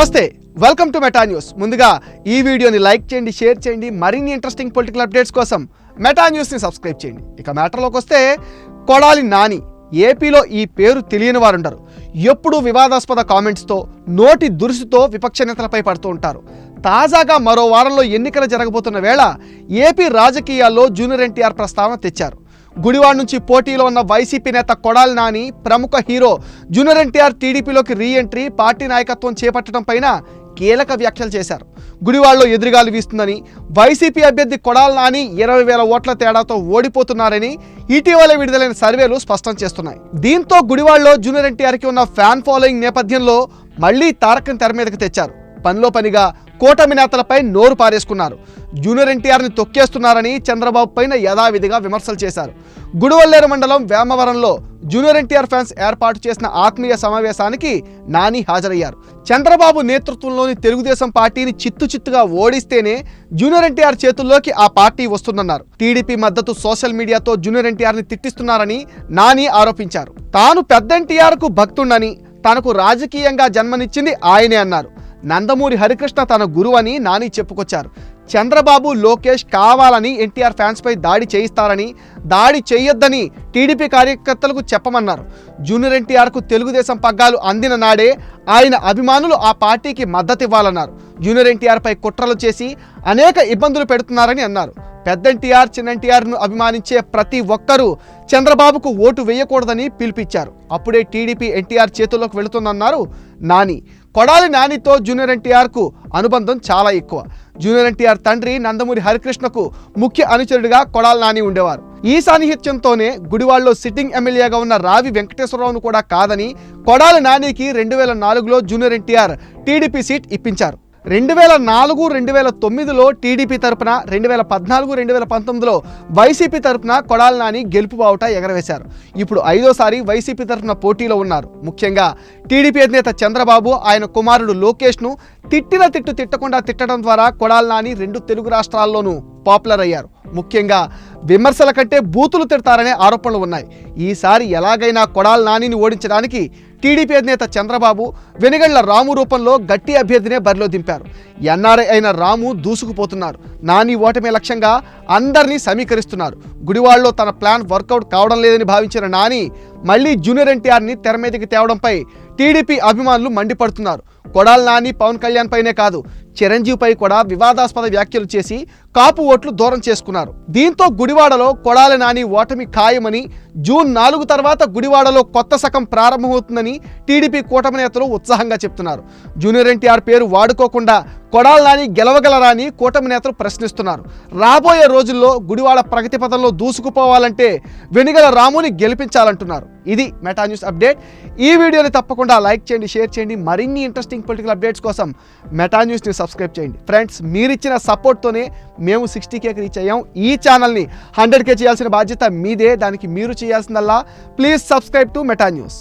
నమస్తే welcome to Meta news ముందుగా ఈ వీడియోని లైక్ చేయండి షేర్ చేయండి మరిన్ని ఇంట్రెస్టింగ్ పొలిటికల్ అప్డేట్స్ కోసం మెటా న్యూస్ని సబ్స్క్రైబ్ చేయండి. ఇక మ్యాటర్లోకి వస్తే కొడాలి నాని ఏపీలో ఈ పేరు తెలియని వారుంటారు ఎప్పుడూ వివాదాస్పద కామెంట్స్తో నోటి దురుసుతో విపక్ష నేతలపై పడుతూ ఉంటారు. తాజాగా మరో వారంలో ఎన్నికలు జరగబోతున్న వేళ ఏపీ రాజకీయాల్లో జూనియర్ ఎన్టీఆర్ ప్రస్తావన తెచ్చారు. గుడివాడ నుంచి పోటీలో ఉన్న వైసీపీ నేత కొడాలి నాని ప్రముఖ హీరో జూనియర్ ఎన్టీఆర్ టీడీపీలోకి రీ ఎంట్రీ పార్టీ నాయకత్వం చేపట్టడం పైన కీలక వ్యాఖ్యలు చేశారు. గుడివాడలో ఎదురుగాలు వీస్తుందని వైసీపీ అభ్యర్థి కొడాలి నాని ఇరవై వేల ఓట్ల తేడాతో ఓడిపోతున్నారని ఇటీవల విడుదలైన సర్వేలు స్పష్టం చేస్తున్నాయి. దీంతో గుడివాడలో జూనియర్ ఎన్టీఆర్కి ఉన్న ఫ్యాన్ ఫాలోయింగ్ నేపథ్యంలో మళ్ళీ తారకం తెర మీదకి తెచ్చారు. పనిలో పనిగా కూటమి నేతలపై నోరు పారేసుకున్నారు. జూనియర్ ఎన్టీఆర్ని తొక్కేస్తున్నారని చంద్రబాబు పైన యథావిధిగా విమర్శలు చేశారు. గుడివల్లేరు మండలం వేమవరంలో జూనియర్ ఎన్టీఆర్ ఫ్యాన్స్ ఏర్పాటు చేసిన ఆత్మీయ సమావేశానికి నాని హాజరయ్యారు. చంద్రబాబు నేతృత్వంలోని తెలుగుదేశం పార్టీని చిత్తు చిత్తుగా ఓడిస్తేనే జూనియర్ ఎన్టీఆర్ చేతుల్లోకి ఆ పార్టీ వస్తుందన్నారు. టీడీపీ మద్దతు సోషల్ మీడియాతో జూనియర్ ఎన్టీఆర్ని తిట్టిస్తున్నారని నాని ఆరోపించారు. తాను పెద్ద ఎన్టీఆర్కు భక్తుండని తనకు రాజకీయంగా జన్మనిచ్చింది ఆయనే అన్నారు. నందమూరి హరికృష్ణ తన గురువని నాని చెప్పుకొచ్చారు. చంద్రబాబు లోకేష్ కావాలని ఎన్టీఆర్ ఫ్యాన్స్పై దాడి చేయిస్తారని దాడి చేయొద్దని టీడీపీ కార్యకర్తలకు చెప్పమన్నారు. జూనియర్ ఎన్టీఆర్కు తెలుగుదేశం పగ్గాలు అందిన నాడే ఆయన అభిమానులు ఆ పార్టీకి మద్దతు ఇవ్వాలన్నారు జూనియర్ ఎన్టీఆర్పై కుట్రలు చేసి అనేక ఇబ్బందులు పెడుతున్నారని అన్నారు. పెద్ద ఎన్టీఆర్ చిన్న ఎన్టీఆర్ను అభిమానించే ప్రతి ఒక్కరూ చంద్రబాబుకు ఓటు వేయకూడదని పిలిపించారు. అప్పుడే టీడీపీ ఎన్టీఆర్ చేతుల్లోకి వెళుతుందన్నారు నాని. కొడాలి నానితో జూనియర్ ఎన్టీఆర్కు అనుబంధం చాలా ఎక్కువ. జూనియర్ ఎన్టీఆర్ తండ్రి నందమూరి హరికృష్ణకు ముఖ్య అనుచరుడిగా కొడాలి నాని ఉండేవారు. ఈ సాన్నిహిత్యంతోనే గుడివాడలో సిట్టింగ్ ఎమ్మెల్యేగా ఉన్న రావి వెంకటేశ్వరరావును కూడా కాదని కొడాలి నానికి రెండు వేల నాలుగులో జూనియర్ ఎన్టీఆర్ టీడీపీ సీట్ ఇప్పించారు. రెండు వేల నాలుగు రెండు వేల తొమ్మిదిలో టీడీపీ తరపున రెండు వేల పద్నాలుగు రెండు వేల పంతొమ్మిదిలో వైసీపీ తరపున కొడాలి నాని గెలుపు బావుట ఎగరవేశారు. ఇప్పుడు ఐదోసారి వైసీపీ తరపున పోటీలో ఉన్నారు. ముఖ్యంగా టీడీపీ అధినేత చంద్రబాబు ఆయన కుమారుడు లోకేష్ను తిట్టిన తిట్టు తిట్టకుండా తిట్టడం ద్వారా కొడాలి నాని రెండు తెలుగు రాష్ట్రాల్లోనూ పాపులర్ అయ్యారు. ముఖ్యంగా విమర్శల కంటే బూతులు తిడతారనే ఆరోపణలు ఉన్నాయి. ఈసారి ఎలాగైనా కొడాల నానిని ఓడించడానికి టీడీపీ అధినేత చంద్రబాబు వెనుగళ్ళ రాము రూపంలో గట్టి అభ్యర్థినే బరిలో దింపారు. ఎన్ఆర్ఐ అయిన రాము దూసుకుపోతున్నారు. నాని ఓటమి లక్ష్యంగా అందరినీ సమీకరిస్తున్నారు. గుడివాడలో తన ప్లాన్ వర్కౌట్ కావడం లేదని భావించిన నాని మళ్ళీ జూనియర్ ఎన్టీఆర్ని తెర మీదకి తేవడంపై టీడీపీ అభిమానులు మండిపడుతున్నారు. కొడాల నాని పవన్ కళ్యాణ్ పైనే కాదు చిరంజీవిపై కూడా వివాదాస్పద వ్యాఖ్యలు చేసి కాపు ఓట్లు దూరం చేసుకున్నారు. దీంతో గుడివాడలో కొడాల నాని ఓటమి ఖాయమని జూన్ నాలుగు తర్వాత గుడివాడలో కొత్త శకం ప్రారంభమవుతుందని టీడీపీ కూటమి నేతలు ఉత్సాహంగా చెప్తున్నారు. జూనియర్ ఎన్టీఆర్ పేరు వాడుకోకుండా కొడాల నాని గెలవగలరా అని కూటమి నేతలు ప్రశ్నిస్తున్నారు. రాబోయే రోజుల్లో గుడివాడ ప్రగతి పథంలో దూసుకుపోవాలంటే వెనుగల రాముని గెలిపించాలంటున్నారు. ఇది మెటా న్యూస్ అప్డేట్ ఈ వీడియోని తప్పకుండా లైక్ చేయండి షేర్ చేయండి. మరిన్ని ఇంట్రెస్టింగ్ పొలిటికల్ అప్డేట్స్ కోసం మెటా న్యూస్ని సబ్స్క్రైబ్ చేయండి. ఫ్రెండ్స్ మీరిచ్చిన సపోర్ట్తోనే మేము సిక్స్టీ కేకి రీచ్ అయ్యాం. ఈ ఛానల్ని హండ్రెడ్ కే చేయాల్సిన బాధ్యత మీదే. దానికి మీరు చేయాల్సిందల్లా. Please subscribe to Meta news